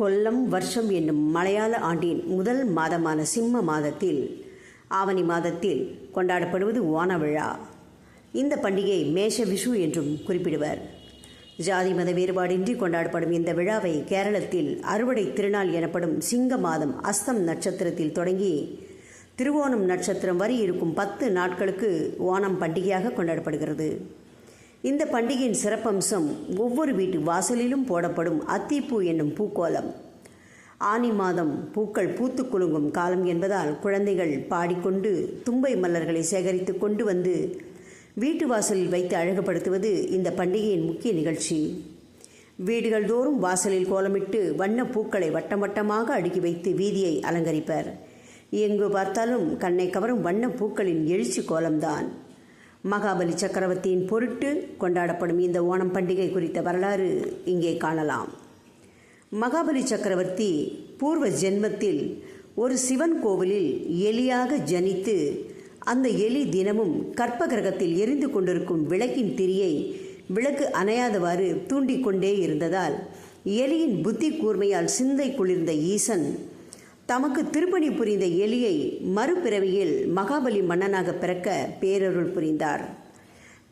கொல்லம் வருஷம் என்னும் மலையாள ஆண்டின் முதல் மாதமான சிம்ம மாதத்தில் ஆவணி மாதத்தில் கொண்டாடப்படுவது ஓண விழா. இந்த பண்டிகை மேஷ விஷு என்றும் குறிப்பிடுவர். ஜாதி மத வேறுபாடின்றி கொண்டாடப்படும் இந்த விழாவை கேரளத்தில் அறுவடை திருநாள் எனப்படும் சிங்க மாதம் அஸ்தம் நட்சத்திரத்தில் தொடங்கி திருவோணம் நட்சத்திரம் வரை இருக்கும் பத்து நாட்களுக்கு ஓணம் பண்டிகையாக கொண்டாடப்படுகிறது. இந்த பண்டிகையின் சிறப்பம்சம் ஒவ்வொரு வீட்டு வாசலிலும் போடப்படும் அத்திப்பூ என்னும் பூக்கோலம். ஆனி மாதம் பூக்கள் பூத்து குலுங்கும் காலம் என்பதால் குழந்தைகள் பாடிக்கொண்டு தும்பை மலர்களை சேகரித்து கொண்டு வந்து வீட்டு வாசலில் வைத்து அழகுபடுத்துவது இந்த பண்டிகையின் முக்கிய நிகழ்ச்சி. வீடுகள் தோறும் வாசலில் கோலமிட்டு வண்ண பூக்களை வட்டம் வட்டமாக அடுக்கி வைத்து வீதியை அலங்கரிப்பர். எங்கு பார்த்தாலும் கண்ணை கவரும் வண்ண பூக்களின் எழுச்சி கோலம்தான். மகாபலி சக்கரவர்த்தியின் பொருட்டு கொண்டாடப்படும் இந்த ஓணம் பண்டிகை குறித்த வரலாறு இங்கே காணலாம். மகாபலி சக்கரவர்த்தி பூர்வ ஜென்மத்தில் ஒரு சிவன் கோவிலில் எலியாக ஜனித்து அந்த எலி தினமும் கற்ப கிரகத்தில் எரிந்து கொண்டிருக்கும் விளக்கின் திரியை விளக்கு அணையாதவாறு தூண்டிக்கொண்டே இருந்ததால் எலியின் புத்தி கூர்மையால் சிந்தை குளிர்ந்த ஈசன் தமக்கு திருப்பணி புரிந்த எலியை மறுபிறவியில் மகாபலி மன்னனாக பிறக்க பேரருள் புரிந்தார்.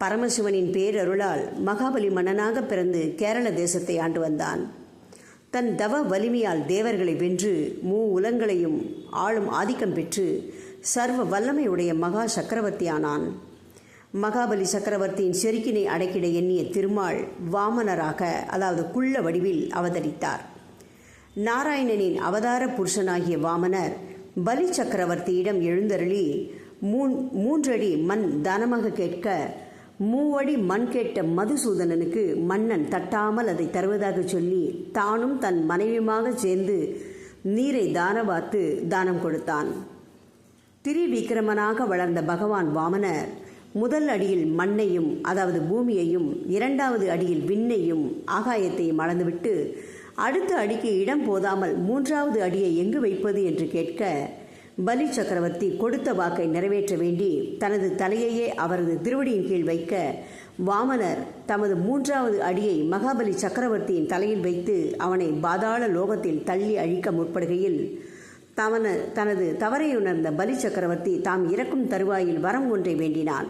பரமசிவனின் பேரருளால் மகாபலி மன்னனாக பிறந்து கேரள தேசத்தை ஆண்டு வந்தான். தன் தவ வலிமையால் தேவர்களை வென்று மூ உலங்களையும் ஆளும் ஆதிக்கம் பெற்று சர்வ வல்லமையுடைய மகா சக்கரவர்த்தியானான். மகாபலி சக்கரவர்த்தியின் செருக்கினை அடக்கிட எண்ணிய திருமால் வாமனராக அதாவது குள்ள வடிவில் அவதரித்தார். நாராயணனின் அவதார புருஷனாகிய வாமனர் பலி சக்கரவர்த்தியிடம் எழுந்தருளி மூன் மூன்றடி மண் தானமாக கேட்க மூவடி மண் கேட்ட மதுசூதனனுக்கு மன்னன் தட்டாமல் அதை தருவதாக சொல்லி தானும் தன் மனைவியுமாக சேர்ந்து நீரை தானவாத்து தானம் கொடுத்தான். திரிவிக்கிரமனாக வளர்ந்த பகவான் வாமனர் முதல் அடியில் மண்ணையும் அதாவது பூமியையும் இரண்டாவது அடியில் விண்ணையும் ஆகாயத்தையும் அளந்துவிட்டு அடுத்த அடிக்கு இடம் போதாமல் மூன்றாவது அடியை எங்கு வைப்பது என்று கேட்க பலி சக்கரவர்த்தி கொடுத்த வாக்கை நிறைவேற்ற வேண்டி தனது தலையையே அவரது திருவடியின் கீழ் வைக்க வாமனர் தமது மூன்றாவது அடியை மகாபலி சக்கரவர்த்தியின் தலையில் வைத்து அவனை பாதாள லோகத்தில் தள்ளி அழிக்க முற்படுகையில் தவன தனது தவறை உணர்ந்த பலி சக்கரவர்த்தி தாம் இறக்கும் தருவாயில் வரம் ஒன்றை வேண்டினான்.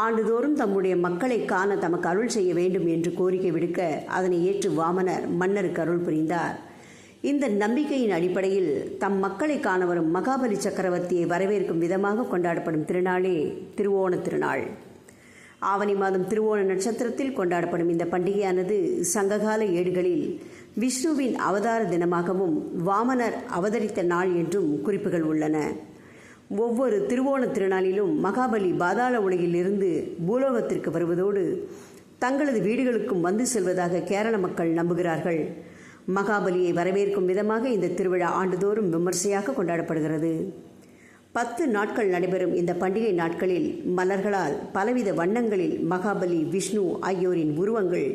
ஆண்டுதோறும் தம்முடைய மக்களை காண தமக்கு அருள் செய்ய வேண்டும் என்று கோரிக்கை விடுக்க அதனை ஏற்று வாமனர் மன்னருக்கு அருள் புரிந்தார். இந்த நம்பிக்கையின் அடிப்படையில் தம் மக்களை காண வரும் மகாபலி சக்கரவர்த்தியை வரவேற்கும் விதமாக கொண்டாடப்படும் திருநாளே திருவோண திருநாள். ஆவணி மாதம் திருவோண நட்சத்திரத்தில் கொண்டாடப்படும் இந்த பண்டிகையானது சங்ககால ஏடுகளில் விஷ்ணுவின் அவதார தினமாகவும் வாமனர் அவதரித்த நாள் என்றும் குறிப்புகள் உள்ளன. ஒவ்வொரு திருவோண திருநாளிலும் மகாபலி பாதாள உலகில் இருந்து பூலோகத்திற்கு வருவதோடு தங்களது வீடுகளுக்கும் வந்து செல்வதாக கேரள மக்கள் நம்புகிறார்கள். மகாபலியை வரவேற்கும் விதமாக இந்த திருவிழா ஆண்டுதோறும் விமர்சையாக கொண்டாடப்படுகிறது. பத்து நாட்கள் நடைபெறும் இந்த பண்டிகை நாட்களில் மலர்களால் பலவித வண்ணங்களில் மகாபலி விஷ்ணு ஆகியோரின் உருவங்கள்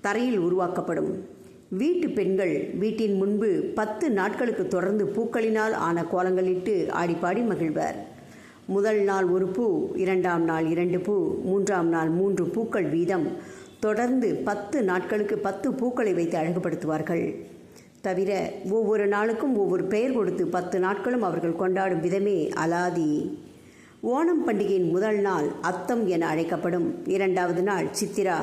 தரையில் உருவாக்கப்படும். வீட்டு பெண்கள் வீட்டின் முன்பு பத்து நாட்களுக்கு தொடர்ந்து பூக்களினால் ஆன கோலங்களிட்டு ஆடிப்பாடி மகிழ்வர். முதல் நாள் ஒரு பூ இரண்டாம் நாள் இரண்டு பூ மூன்றாம் நாள் மூன்று பூக்கள் வீதம் தொடர்ந்து பத்து நாட்களுக்கு பத்து பூக்களை வைத்து அழகுபடுத்துவார்கள். தவிர ஒவ்வொரு நாளுக்கும் ஒவ்வொரு பெயர் கொடுத்து பத்து நாட்களும் அவர்கள் கொண்டாடும் விதமே அலாதி. ஓணம் பண்டிகையின் முதல் நாள் அத்தம் என அழைக்கப்படும். இரண்டாவது நாள் சித்திரா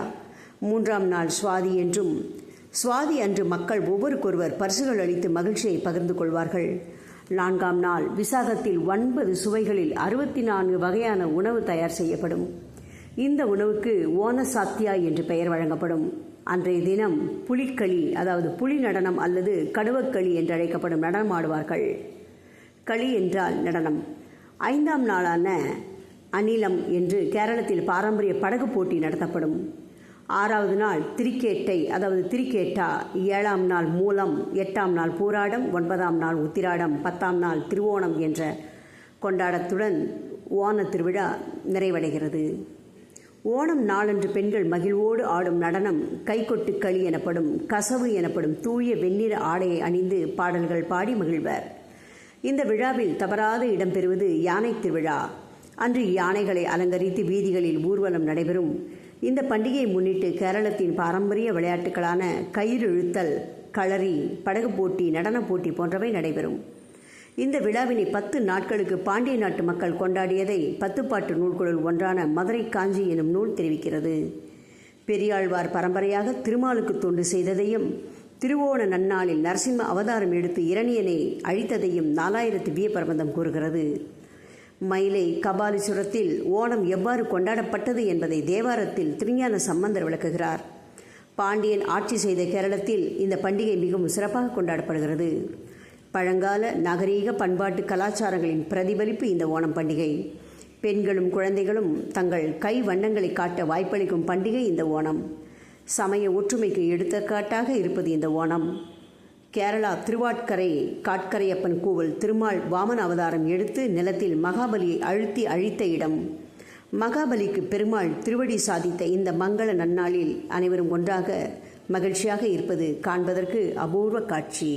மூன்றாம் நாள் சுவாதி என்றும் சுவாதி அன்று மக்கள் ஒவ்வொருக்கொருவர் பரிசுகள் அளித்து மகிழ்ச்சியை பகிர்ந்து கொள்வார்கள். நான்காம் நாள் விசாகத்தில் ஒன்பது சுவைகளில் அறுபத்தி நான்கு வகையான உணவு தயார் செய்யப்படும். இந்த உணவுக்கு ஓனசாத்தியா என்று பெயர் வழங்கப்படும். அன்றைய தினம் புலிக்களி அதாவது புலி நடனம் அல்லது கடுவக்களி என்று அழைக்கப்படும் நடனம் ஆடுவார்கள். களி என்றால் நடனம். ஐந்தாம் நாளான அநிலம் என்று கேரளத்தில் பாரம்பரிய படகு போட்டி நடத்தப்படும். ஆறாவது நாள் திரிக்கேட்டை அதாவது திரிக்கேட்டா ஏழாம் நாள் மூலம் எட்டாம் நாள் பூராடம் ஒன்பதாம் நாள் உத்திராடம் பத்தாம் நாள் திருவோணம் என்ற கொண்டாடத்துடன் ஓண திருவிழா நிறைவடைகிறது. ஓணம் நாளன்று பெண்கள் மகிழ்வோடு ஆடும் நடனம் கைகொட்டு களி எனப்படும் கசவு எனப்படும் தூய வெண்ணிற ஆடையை அணிந்து பாடல்கள் பாடி மகிழ்வர். இந்த விழாவில் தவறாத இடம்பெறுவது யானை திருவிழா. அன்று யானைகளை அலங்கரித்து வீதிகளில் ஊர்வலம் நடைபெறும். இந்த பண்டிகையை முன்னிட்டு கேரளத்தின் பாரம்பரிய விளையாட்டுகளான கயிறு இழுத்தல் களரி படகு போட்டி நடனப் போட்டி போன்றவை நடைபெறும். இந்த விழாவினை பத்து நாட்களுக்கு பாண்டிய நாட்டு மக்கள் கொண்டாடியதை பத்துப்பாட்டு நூல்களுள் ஒன்றான மதுரை காஞ்சி எனும் நூல் தெரிவிக்கிறது. பெரியாழ்வார் பரம்பரையாக திருமாலுக்கு தொண்டு செய்ததையும் திருவோண நன்னாளில் நரசிம்ம அவதாரம் எடுத்து இரணியனை அழித்ததையும் நாலாயிரத்து விய பிரபந்தம் கூறுகிறது. மயிலை கபாலீஸ்வரத்தில் ஓணம் எவ்வாறு கொண்டாடப்பட்டது என்பதை தேவாரத்தில் திருஞான சம்பந்தர் விளக்குகிறார். பாண்டியன் ஆட்சி செய்த கேரளத்தில் இந்த பண்டிகை மிகவும் சிறப்பாக கொண்டாடப்படுகிறது. பழங்கால நாகரீக பண்பாட்டு கலாச்சாரங்களின் பிரதிபலிப்பு இந்த ஓணம் பண்டிகை. பெண்களும் குழந்தைகளும் தங்கள் கை வண்ணங்களை காட்ட வாய்ப்பளிக்கும் பண்டிகை இந்த ஓணம். சமய ஒற்றுமைக்கு எடுத்துக்காட்டாக இருப்பது இந்த ஓணம். கேரளா திருவாட்கரை காட்கரையப்பன் கோவில் திருமால் வாமன அவதாரம் எடுத்து நிலத்தில் மகாபலியை அழுத்தி அழித்த இடம். மகாபலிக்கு பெருமாள் திருவடி சாதித்த இந்த மங்கள நன்னாளில் அனைவரும் ஒன்றாக மகிழ்ச்சியாக இருப்பது காண்பதற்கு அபூர்வ காட்சி.